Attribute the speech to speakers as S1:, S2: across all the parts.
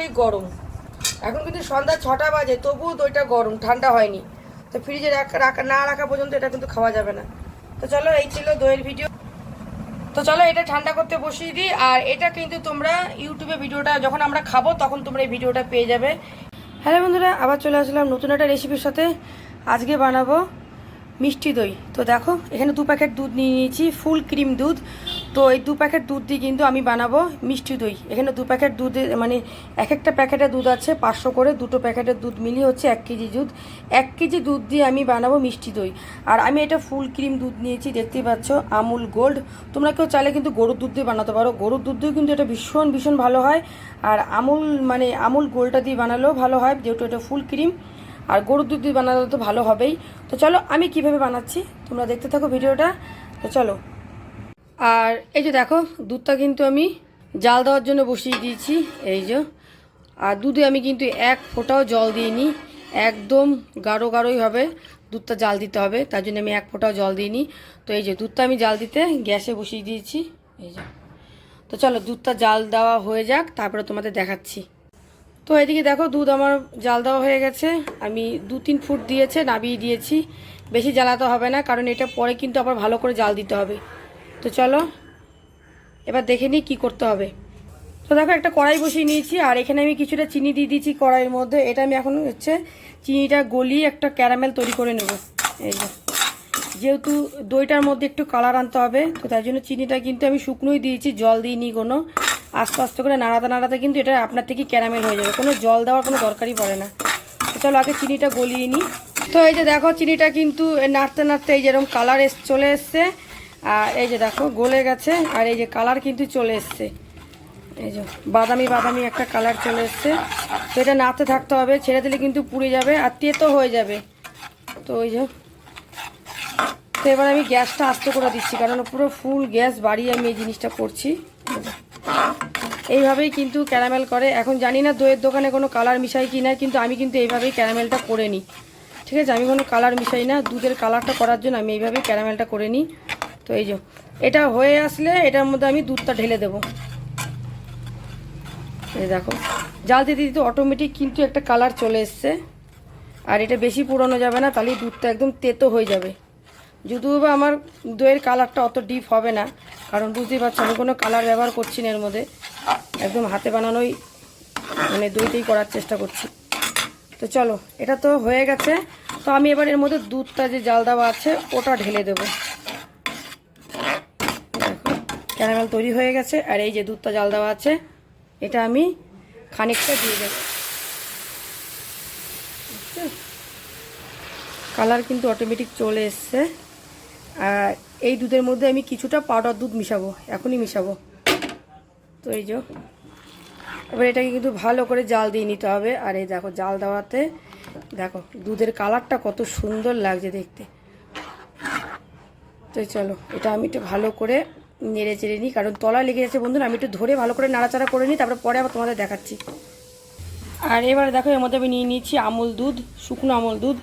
S1: অনেকটাই গরম। এখন কিন্তু সন্ধ্যা ছটা বাজে, তবুও দইটা গরম, ঠান্ডা হয়নি। তো ফ্রিজে রাখা না রাখা পর্যন্ত এটা কিন্তু খাওয়া যাবে না। তো চলো, এই ছিল দইয়ের ভিডিও তো চলো, এটা ঠান্ডা করতে বসিয়ে দিই। আর এটা কিন্তু তোমরা ইউটিউবে ভিডিওটা যখন আমরা খাব, তখন তোমরা এই ভিডিওটা পেয়ে যাবে। হ্যালো বন্ধুরা, আবার চলে আসলাম নতুন একটা রেসিপির সাথে। আজকে বানাবো মিষ্টি দই। তো দেখো, এখানে দু প্যাকেট দুধ নিয়ে নিয়েছি, ফুল ক্রিম দুধ। তো এই দু প্যাকেট দুধ দিয়ে কিন্তু আমি বানাবো মিষ্টি দই। এখানে দু প্যাকেট দুধে মানে এক একটা প্যাকেটে দুধ আছে, পাঁচশো করে দুটো প্যাকেটের দুধ মিলিয়ে হচ্ছে এক কেজি দুধ। এক কেজি দুধ দিয়ে আমি বানাবো মিষ্টি দই। আর আমি এটা ফুল ক্রিম দুধ নিয়েছি, দেখতেই পাচ্ছ, আমুল গোল্ড। তোমরা কেউ চাইলে কিন্তু গরুর দুধ দিয়ে বানাতে পারো। গরুর দুধ দিয়েও কিন্তু এটা ভীষণ ভীষণ ভালো হয়। আর আমুল মানে আমুল গোল্ডটা দিয়ে বানালেও ভালো হয়, যেহেতু এটা ফুল ক্রিম। আর গরুর দুধ দিয়ে বানালে তো ভালো হবেই। তো চলো, আমি কীভাবে বানাচ্ছি? তোমরা দেখতে থাকো ভিডিওটা। তো চলো। আর এই যে দেখো, দুধটা কিন্তু আমি জাল দেওয়ার জন্য বসিয়ে দিয়েছি, এই যে। আর দুধে আমি কিন্তু এক ফোঁটাও জল দিইনি। একদম গাঢ় গাঢ়ই হবে, দুধটা জাল দিতে হবে, তার জন্য আমি এক ফোঁটাও জল দিইনি। তো এই যে দুধটা আমি জাল দিতে গ্যাসে বসিয়ে দিয়েছি, এই যে। তো চলো, দুধটা জাল দেওয়া হয়ে যাক, তারপরে তোমাদের দেখাচ্ছি। তো এদিকে দেখো দুধ আমার জাল দেওয়া হয়ে গেছে। আমি দু তিন ফুট দিয়েছে, নাবিয়ে দিয়েছি। বেশি জ্বালাতে হবে না, কারণ এটা পরে কিন্তু আবার ভালো করে জাল দিতে হবে। তো চলো, এবার দেখে নিই কী করতে হবে। তো দেখো একটা কড়াই বসিয়ে নিয়েছি, আর এখানে আমি কিছুটা চিনি দিয়ে দিয়েছি কড়াইয়ের মধ্যে। এটা আমি এখন হচ্ছে চিনিটা গলিয়ে একটা ক্যারামেল তৈরি করে নেব। এই যে, যেহেতু দইটার মধ্যে একটু কালার আনতে হবে, তো তাই জন্য চিনিটা কিন্তু আমি শুকনোই দিয়েছি, জল দিইনি কোনো। আস্তে আস্তে করে নাড়াতে নাড়াতে কিন্তু এটা আপনার থেকে ক্যারামেল হয়ে যাবে। কোনো জল দেওয়ার কোনো দরকারই পড়ে না। চলো আগে চিনিটা গলিয়ে নিই। তো এই যে দেখো, চিনিটা কিন্তু নাড়তে নাড়তে এই যেরকম কালার এস, চলে এসছে। আর এই যে দেখো, গলে গেছে। আর এই যে কালার কিন্তু চলে এসছে। এই যে বাদামি বাদামি একটা কালার চলে এসছে। তো এটা নাড়তে থাকতে হবে। ছেড়ে দিলে কিন্তু পুড়ে যাবে আর তেতো হয়ে যাবে। তো ওই যে, তো এবার আমি গ্যাসটা আস্তে করে দিচ্ছি। কারণ পুরো ফুল গ্যাস বাড়িয়ে আমি এই জিনিসটা করছি। এইভাবেই কিন্তু ক্যারামেল করে। এখন জানি না দইয়ের দোকানে কোনো কালার মিশাই কি না, কিন্তু আমি কিন্তু এইভাবেই ক্যারামেলটা করে নিই। ঠিক আছে? আমি কোনো কালার মিশাই না, দুধের কালারটা করার জন্য আমি এইভাবেই ক্যারামেলটা করে নিই। তো এই যে, এটা হয়ে আসলে এটার মধ্যে আমি দুধটা ঢেলে দেবো। এই দেখো, জাল দিতে দিতে অটোমেটিক কিন্তু একটা কালার চলে এসছে। আর এটা বেশি পুরনো যাবে না, তাহলে দুধটা একদম তেতো হয়ে যাবে। যদিও বা আমার দইয়ের কালারটা অত ডিপ হবে না, কারণ বুঝতেই পারছ আমি কোনো কালার ব্যবহার করছি না এর মধ্যে। একদম হাতে বানানোই মানে দইটাই করার চেষ্টা করছি। তো চলো, এটা তো হয়ে গেছে। তো আমি এবার এর মধ্যে দুধটা যে জাল দেওয়া আছে, ওটা ঢেলে দেবো। ক্যারামেল তৈরি হয়ে গেছে, আর এই যে দুধটা জাল দেওয়া আছে, এটা আমি খানিকটা দিয়ে দেবো। কালার কিন্তু অটোমেটিক চলে এসছে। এই দুধের মধ্যে আমি কিছুটা পাউডার দুধ মিশাবো, এখনই মিশাবো। তো এই যে, এবার এটাকে কিন্তু ভালো করে জাল দিয়ে নিতে হবে। আর এই দেখো, জাল দেওয়াতে দেখো, দুধের কালারটা কত সুন্দর লাগছে দেখতে। তো চলো, এটা আমি একটু ভালো করে নেড়ে চেড়ে নিই, কারণ তলা লেগে যাচ্ছে বন্ধুরা, আমি একটু ধরে ভালো করে নাড়াচাড়া করে নিই, তারপরে পরে আবার তোমাদের দেখাচ্ছি। আর এবারে দেখো, এর মধ্যে আমি নিয়ে নিয়েছি আমুল দুধ, শুকনো আমুল দুধ।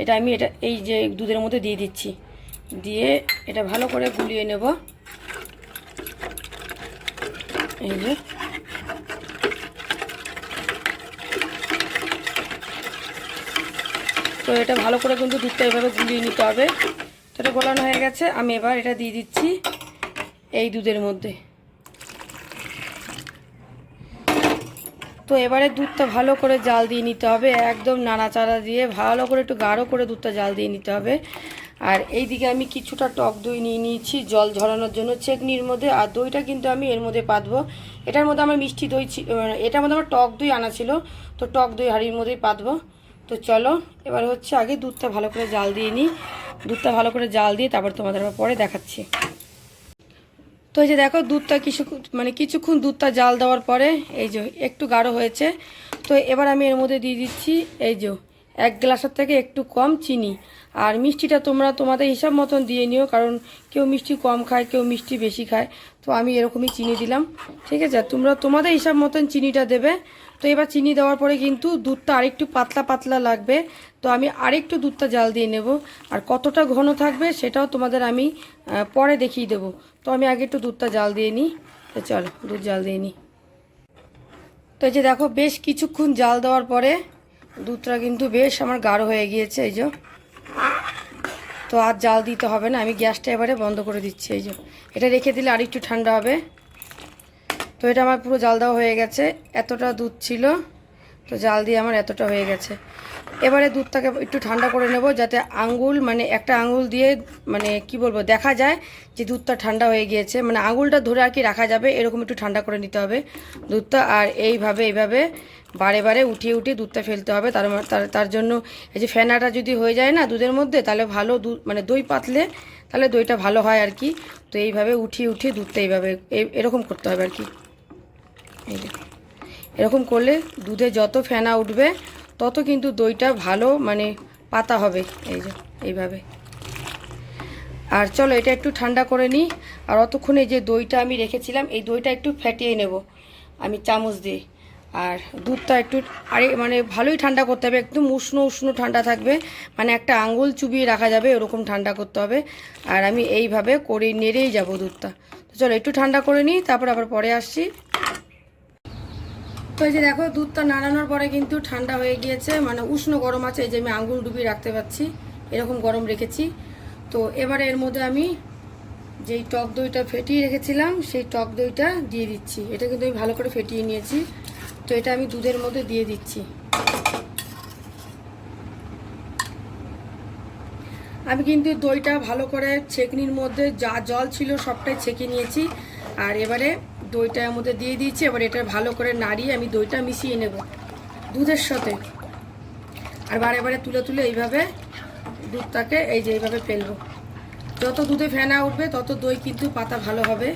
S1: এটা আমি এটা, এই যে দুধের মধ্যে দিয়ে দিচ্ছি। দিয়ে এটা ভালো করে গুলিয়ে নেব। এই যে। তো এটা ভালো করে কিন্তু দুধটা এভাবে গুলিয়ে নিতে হবে। তো এটা গোলানো হয়ে গেছে, আমি এবার এটা দিয়ে দিচ্ছি এই দুধের মধ্যে। তো এবারে দুধটা ভালো করে জাল দিয়ে নিতে হবে, একদম নাড়াচাড়া দিয়ে ভালো করে একটু গাঢ় করে দুধটা জাল দিয়ে নিতে হবে। আর এই দিকে আমি কিছুটা টক দই নিয়ে নিয়েছি, জল ঝরানোর জন্য। চেকনির মধ্যে আর দইটা কিন্তু আমি এর মধ্যে পাতবো। এটার মধ্যে আমার মিষ্টি দই ছি- এটার মধ্যে আমার টক দই আনা ছিল, তো টক দই হাঁড়ির মধ্যেই পাতবো। তো চলো, এবার হচ্ছে আগে দুধটা ভালো করে জাল দিয়ে নিই। দুধটা ভালো করে জাল দিয়ে তারপর তোমাদের আবার পরে দেখাচ্ছি। তো এই যে দেখো, দুধটা কিছু মানে কিছুক্ষণ দুধটা জাল দেওয়ার পরে এই যে একটু গাঢ় হয়েছে। তো এবার আমি এর মধ্যে দিয়ে দিচ্ছি, এই যে এক গ্লাসের থেকে একটু কম চিনি। আর মিষ্টিটা তোমরা তোমাদের হিসাব মতন দিয়ে নিও, কারণ কেউ মিষ্টি কম খায়, কেউ মিষ্টি বেশি খায়। তো আমি এরকমই চিনি দিলাম। ঠিক আছে, তোমরা তোমাদের হিসাব মতন চিনিটা দেবে। তো এবার চিনি দেওয়ার পরে কিন্তু দুধটা আরেকটু পাতলা পাতলা লাগবে। তো আমি আরেকটু দুধটা জাল দিয়ে নেব। আর কতটা ঘন থাকবে সেটাও তোমাদের আমি পরে দেখিয়ে দেবো। তো আমি আগে একটু দুধটা জাল দিয়ে নিই। তো চলো, দুধ জাল দিয়ে নিই। তো এই যে দেখো, বেশ কিছুক্ষণ জাল দেওয়ার পরে দুধটা কিন্তু বেশ আমার গাঢ় হয়ে গিয়েছে, এই যে। তো আর জাল দিতে হবে না, আমি গ্যাসটা এবারে বন্ধ করে দিচ্ছি, এই যে। এটা রেখে দিলে আর একটু ঠান্ডা হবে। তো এটা আমার পুরো জাল দেওয়া হয়ে গেছে, এতটা দুধ ছিল, তো জাল দিয়ে আমার এতটা হয়ে গেছে। এবারে দুধটাকে একটু ঠান্ডা করে নেব, যাতে আঙ্গুল মানে একটা আঙ্গুল দিয়ে মানে কি বলব, দেখা যায় যে দুধটা ঠান্ডা হয়ে গিয়েছে। মানে আঙুলটা ধরে আর কি রাখা যাবে, এরকম একটু ঠান্ডা করে নিতে হবে দুধটা, আর এইভাবে এইভাবে বারে বারে উঠিয়ে উঠিয়ে দুধটা ফেলতে হবে। তার তার জন্য এই যে ফেনাটা যদি হয়ে যায় না দুধের মধ্যে, তাহলে ভালো দুধ মানে দই পাতলে তাহলে দইটা ভালো হয় আর কি। তো এইভাবে উঠিয়ে উঠিয়ে দুধটা এইভাবে এই এরকম করতে হবে আর কি। এই এরকম করলে দুধে যত ফেনা উঠবে, তত কিন্তু দইটা ভালো মানে পাতা হবে। এই যে, এইভাবে। আর চলো এটা একটু ঠান্ডা করে নিই। আর অতক্ষণে যে দইটা আমি রেখেছিলাম, এই দইটা একটু ফেটিয়ে নেব। আমি চামচ দিয়ে। আর দুধটা একটু, আরে মানে ভালোই ঠান্ডা করতে হবে, একদম উষ্ণ উষ্ণ ঠান্ডা থাকবে। মানে একটা আঙ্গুল চুবিয়ে রাখা যাবে, ওরকম ঠান্ডা করতে হবে। আর আমি এইভাবে করে নেড়েই যাব দুধটা। তো চলো একটু ঠান্ডা করে নিই, তারপর আবার পরে আসছি। তো এই যে দেখো, দুধটা নাড়ানোর পরে কিন্তু ঠান্ডা হয়ে গিয়েছে মানে উষ্ণ গরম আছে, এই যে আমি আঙ্গুল ডুবিয়ে রাখতে পারছি, এরকম গরম রেখেছি। তো এবারে এর মধ্যে আমি যেই টক দইটা ফেটিয়ে রেখেছিলাম, সেই টক দইটা দিয়ে দিচ্ছি। এটা কিন্তু আমি ভালো করে ফেটিয়ে নিয়েছি। তো এটা আমি দুধের মধ্যে দিয়ে দিচ্ছি। আমি কিন্তু দইটা ভালো করে ছেঁকনির মধ্যে যা জল ছিল সবটাই ছেঁকে নিয়েছি। আর এবারে দইটা এর মধ্যে দিয়ে দিয়েছি, এবার এটা ভালো করে নাড়িয়ে আমি দইটা মিশিয়ে নেব দুধের সাথে। আর বারে বারে তুলে তুলে এইভাবে দুধটাকে এই যে এইভাবে ফেলব। যত দুধে ফেনা উঠবে, তত দই কিন্তু পাতা ভালো হবে।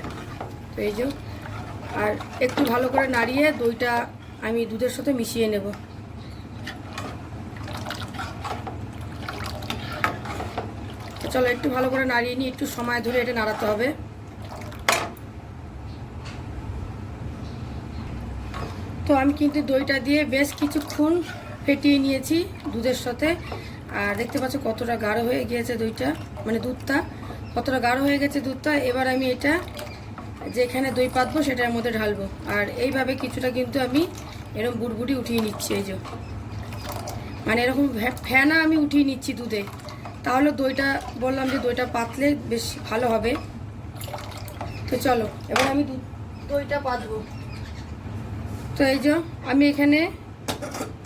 S1: এই যে, আর একটু ভালো করে নাড়িয়ে দইটা আমি দুধের সাথে মিশিয়ে নেব। চলো একটু ভালো করে নাড়িয়ে নিই একটু সময় ধরে এটা নাড়াতে হবে। তো আমি কিন্তু দইটা দিয়ে বেশ কিছুক্ষণ ফেটিয়ে নিয়েছি দুধের সাথে। আর দেখতে পাচ্ছ কতটা গাঢ় হয়ে গিয়েছে দইটা মানে দুধটা, কতটা গাঢ় হয়ে গেছে দুধটা। এবার আমি এটা যেখানে দই পাতবো সেটার মধ্যে ঢালবো। আর এইভাবে কিছুটা কিন্তু আমি এরকম বুটবুটি উঠিয়ে নিচ্ছি, এই যে। মানে এরকম ফেনা আমি উঠিয়ে নিচ্ছি দুধে। তাহলে দইটা, বললাম যে দইটা পাতলে বেশ ভালো হবে। তো চলো, এবার আমি দইটা পাতবো। তো এই যে, আমি এখানে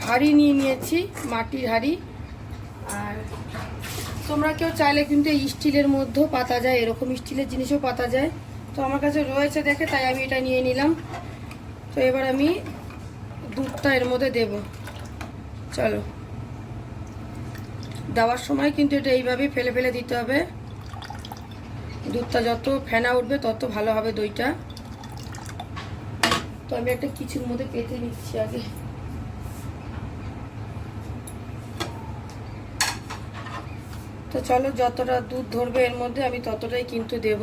S1: হাঁড়ি নিয়ে নিয়েছি, মাটির হাঁড়ি। আর তোমরা কেউ চাইলে কিন্তু স্টিলের মধ্যেও পাতা যায়, এরকম স্টিলের জিনিসও পাতা যায়। তো আমার কাছে রয়েছে দেখে, তাই আমি এটা নিয়ে নিলাম। তো এবার আমি দুধটা এর মধ্যে দেব। চলো। দেওয়ার সময় কিন্তু এটা এইভাবেই ফেলে ফেলে দিতে হবে। দুধটা যত ফেনা উঠবে, তত ভালো হবে দইটা। তো আমি একটা কিছুর মধ্যে পেতে নিচ্ছি আগে। তো চলো, যতটা দুধ ধরবে এর মধ্যে আমি ততটাই কিন্তু দেব।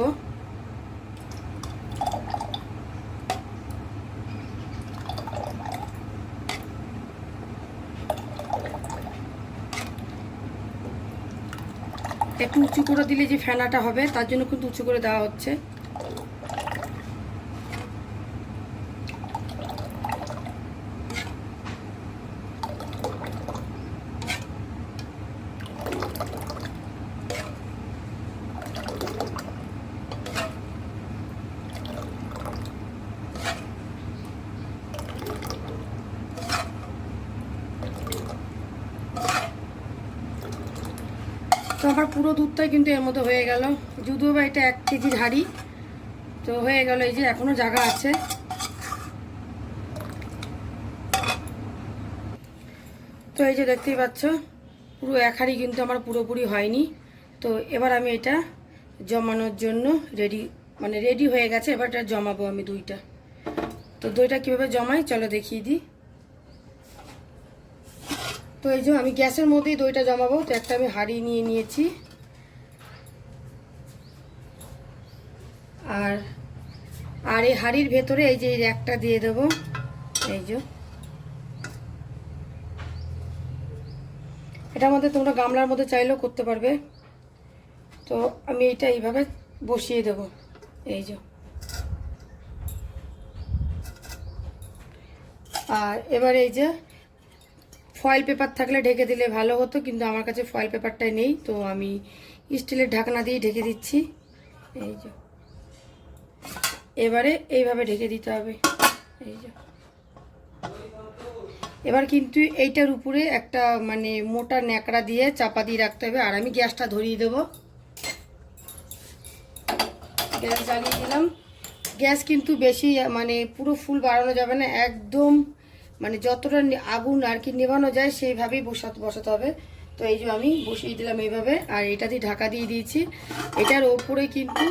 S1: একটু উঁচু করে দিলে যে ফেনাটা হবে তার জন্য কিন্তু উঁচু করে দেওয়া হচ্ছে। আমার পুরো দুধটাই কিন্তু এর মধ্যে হয়ে গেল। যদিও বা এটা এক কেজির হাঁড়ি, তো হয়ে গেল এই যে এখনও জায়গা আছে। তো এই যে দেখতেই পাচ্ছ, পুরো এক হাঁড়ি কিন্তু আমার পুরোপুরি হয়নি। তো এবার আমি এটা জমানোর জন্য রেডি মানে রেডি হয়ে গেছে, এবার এটা জমাবো আমি দুইটা। তো দইটা কীভাবে জমাই, চলো দেখিয়ে দিই। তো এই যে আমি গ্যাসের মধ্যেই দইটা জমাবো, তো একটা আমি হাঁড়ি নিয়ে নিয়েছি। আর আর এই হাঁড়ির ভেতরে এই যে এই র্যাকটা দিয়ে দেবো। এই যে। এটার মধ্যে তোমরা গামলার মধ্যে চাইলেও করতে পারবে। তো আমি এইটা এইভাবে বসিয়ে দেবো। এই যে। আর এবার এই যে ফয়েল পেপার থাকলে ঢেকে দিলে ভালো হতো, কিন্তু আমার কাছে ফয়েল পেপারটাই নেই, তো আমি স্টিলের ঢাকনা দিয়ে ঢেকে দিচ্ছি। এই যে। এবারে এইভাবে ঢেকে দিতে হবে। এই যে। এবার কিন্তু এইটার উপরে একটা মানে মোটা ন্যাকড়া দিয়ে চাপা দিয়ে রাখতে হবে, আর আমি গ্যাসটা ধরিয়ে দেবো। গ্যাস জ্বালিয়ে দিলাম। গ্যাস কিন্তু বেশি মানে পুরো ফুল বাড়ানো যাবে না, একদম মানে যতটা আগুন আর কি নেভানো যায়, সেইভাবেই বসাতে বসাতে হবে। তো এই যে আমি বসিয়ে দিলাম এইভাবে, আর এটা দিয়ে ঢাকা দিয়ে দিয়েছি। এটার ওপরে কিন্তু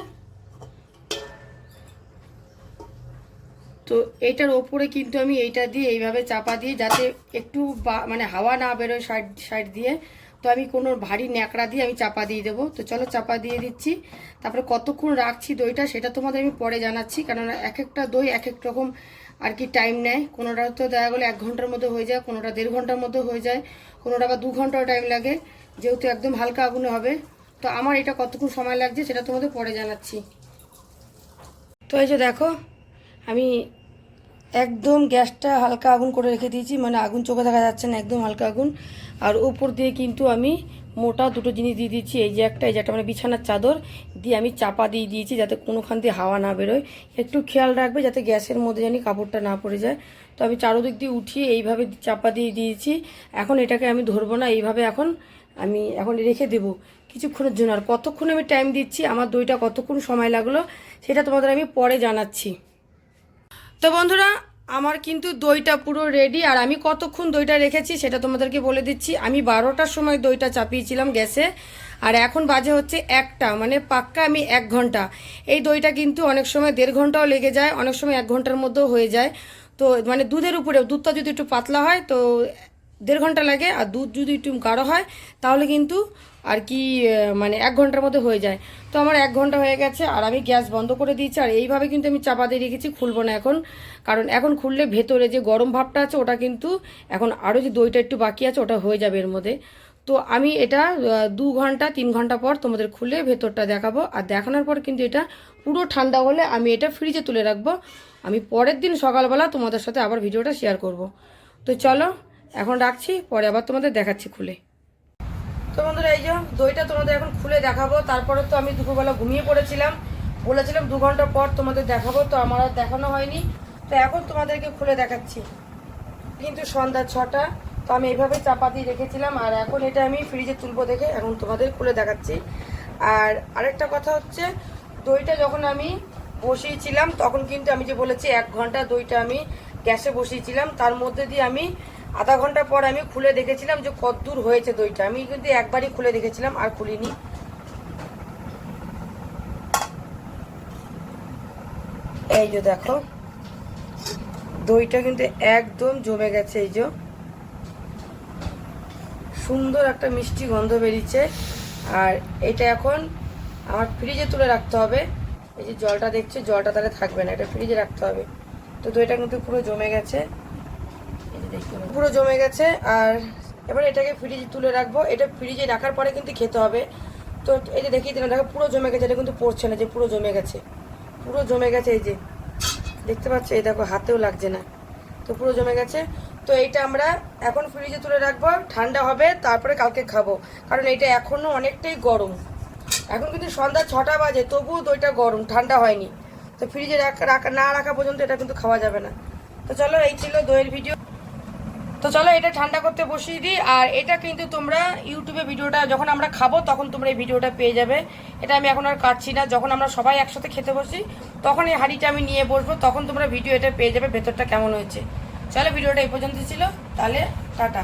S1: তো এইটার ওপরে কিন্তু আমি এইটা দিয়ে এইভাবে চাপা দিয়ে যাতে একটু মানে হাওয়া না বেরোয় সাইড সাইড দিয়ে, তো আমি কোনো ভারী ন্যাকড়া দিয়ে আমি চাপা দিয়ে দেবো। তো চলো চাপা দিয়ে দিচ্ছি। তারপরে কতক্ষণ রাখছি দইটা, সেটা তোমাদের আমি পরে জানাচ্ছি। কেননা এক একটা দই এক এক রকম আর কি টাইম নেয়। কোনোটা তো দেখা গেলো এক ঘণ্টার মধ্যে হয়ে যায়, কোনোটা দেড় ঘণ্টার মধ্যে হয়ে যায়, কোনোটা বা দু ঘন্টাও টাইম লাগে, যেহেতু একদম হালকা আগুনে হবে। তো আমার এটা কতক্ষণ সময় লাগছে সেটা তোমাদের পরে জানাচ্ছি। তো এই যে দেখো, আমি একদম গ্যাসটা হালকা আগুন করে রেখে দিয়েছি মানে আগুন চোখে দেখা যাচ্ছে না, একদম হালকা আগুন। আর উপর দিয়ে কিন্তু আমি মোটা দুটো জিনিস দিয়ে দিয়েছি এই যে একটা, এই যে একটা মানে বিছানার চাদর দিয়ে আমি চাপা দিয়ে দিয়েছি যাতে কোনোখান দিয়ে হাওয়া না বেরোয়। একটু খেয়াল রাখবে যাতে গ্যাসের মধ্যে জানি কাপড়টা না পড়ে যায়। তো আমি চারোদিক দিয়ে উঠিয়ে এইভাবে চাপা দিয়ে দিয়েছি। এখন এটাকে আমি ধরবো না, এইভাবে এখন আমি এখন রেখে দেবো কিছুক্ষণের জন্য। আর কতক্ষণ আমি টাইম দিচ্ছি, আমার দইটা কতক্ষণ সময় লাগল, সেটা তোমাদের আমি পরে জানাচ্ছি। তো বন্ধুরা আমার কিন্তু দইটা পুরো রেডি আর আমি কতক্ষণ দইটা রেখেছি সেটা তোমাদেরকে বলে দিচ্ছি। আমি বারোটার সময় দইটা চাপিয়েছিলাম গ্যাসে, আর এখন বাজে হচ্ছে একটা মানে পাক্কা আমি এক ঘণ্টা। এই দইটা কিন্তু অনেক সময় দেড় ঘন্টাও লেগে যায়, অনেক সময় এক ঘণ্টার মধ্যেও হয়ে যায়। তো মানে দুধের উপরে দুধটা যদি একটু পাতলা হয়, তো দেড় ঘণ্টা লাগে আর দুধ যদি একটু গাঢ় হয়, তাহলে কিন্তু আর কি মানে এক ঘণ্টার মধ্যে হয়ে যায়। তো আমার এক ঘণ্টা হয়ে গেছে আর আমি গ্যাস বন্ধ করে দিয়েছি আর এইভাবে কিন্তু আমি চাপা দিয়ে রেখেছি, খুলবো না এখন। কারণ এখন খুললে ভেতরে যে গরম ভাবটা আছে, ওটা কিন্তু এখন আরও যে দইটা একটু বাকি আছে, ওটা হয়ে যাবে এর মধ্যে। তো আমি এটা দু ঘণ্টা, তিন ঘণ্টা পর তোমাদের খুলে ভেতরটা দেখাবো। আর দেখানোর পর কিন্তু এটা পুরো ঠান্ডা হলে আমি এটা ফ্রিজে তুলে রাখব। আমি পরের দিন সকালবেলা তোমাদের সাথে আবার ভিডিওটা শেয়ার করব। তো চলো এখন রাখছি, পরে আবার তোমাদের দেখাচ্ছি খুলে। তো বন্ধুরা, এই যে দইটা তোমাদের এখন খুলে দেখাবো। তারপরে তো আমি দুপুরবেলা ঘুমিয়ে পড়েছিলাম। বলেছিলাম দু ঘণ্টা পর তোমাদের দেখাবো, তো আমার আর দেখানো হয়নি। তো এখন তোমাদেরকে খুলে দেখাচ্ছি। কিন্তু সন্ধ্যা ছটা, তো আমি এইভাবে চাপা দিয়ে রেখেছিলাম। আর এখন এটা আমি ফ্রিজে তুলবো দেখে এখন তোমাদের খুলে দেখাচ্ছি। আর আরেকটা কথা হচ্ছে, দইটা যখন আমি বসিয়েছিলাম, তখন কিন্তু আমি যে বলেছি এক ঘণ্টা দইটা আমি গ্যাসে বসিয়েছিলাম। তার মধ্যে দিয়ে আমি আধা ঘণ্টা পর আমি খুলে দেখেছিলাম যে কত দূর হয়েছে দইটা। আমি কিন্তু একবারই খুলে দেখেছিলাম, আর খুলিনি। এই যে দেখো, দইটা কিন্তু একদম জমে গেছে, এই যে। সুন্দর একটা মিষ্টি গন্ধ বেরিয়েছে। আর এটা এখন আমার ফ্রিজে তুলে রাখতে হবে। এই যে জলটা দেখছে, জলটা তাহলে থাকবে না, এটা ফ্রিজে রাখতে হবে। তো দইটা কিন্তু পুরো জমে গেছে এই যে দেখতে পাচ্ছ। পুরো জমে গেছে আর এবার এটাকে ফ্রিজে তুলে রাখব। এটা ফ্রিজে রাখার পরে কিন্তু খেতে হবে। তো এই যে দেখিয়ে দিলাম, দেখো পুরো জমে গেছে, এটা কিন্তু পড়ছে না, যে পুরো জমে গেছে। পুরো জমে গেছে এই যে। দেখতে পাচ্ছ? এই দেখো, হাতেও লাগছে না। তো পুরো জমে গেছে। তো এইটা আমরা এখন ফ্রিজে তুলে রাখব, ঠান্ডা হবে, তারপরে কালকে খাব। কারণ এটা এখনও অনেকটাই গরম। এখন কিন্তু সন্ধ্যা ছটা বাজে, তবুও দইটা গরম, ঠান্ডা হয়নি। তো ফ্রিজে রাখা- না রাখা পর্যন্ত এটা কিন্তু খাওয়া যাবে না। তো চলো, এই ছিল দইয়ের ভিডিও তো চলো এটা ঠান্ডা করতে বসিয়ে দিই, আর এটা কিন্তু তোমরা ইউটিউবে ভিডিওটা যখন আমরা খাব তখন তোমরা এই ভিডিওটা পেয়ে যাবে। এটা আমি এখন আর কাটছি না, যখন আমরা সবাই একসাথে খেতে বসি তখন এই হাঁড়িটা আমি নিয়ে বসবো, তখন তোমরা ভিডিও এটা পেয়ে যাবে, ভেতরটা কেমন হয়েছে। চলো ভিডিওটা এই পর্যন্ত ছিল, তাহলে টাটা।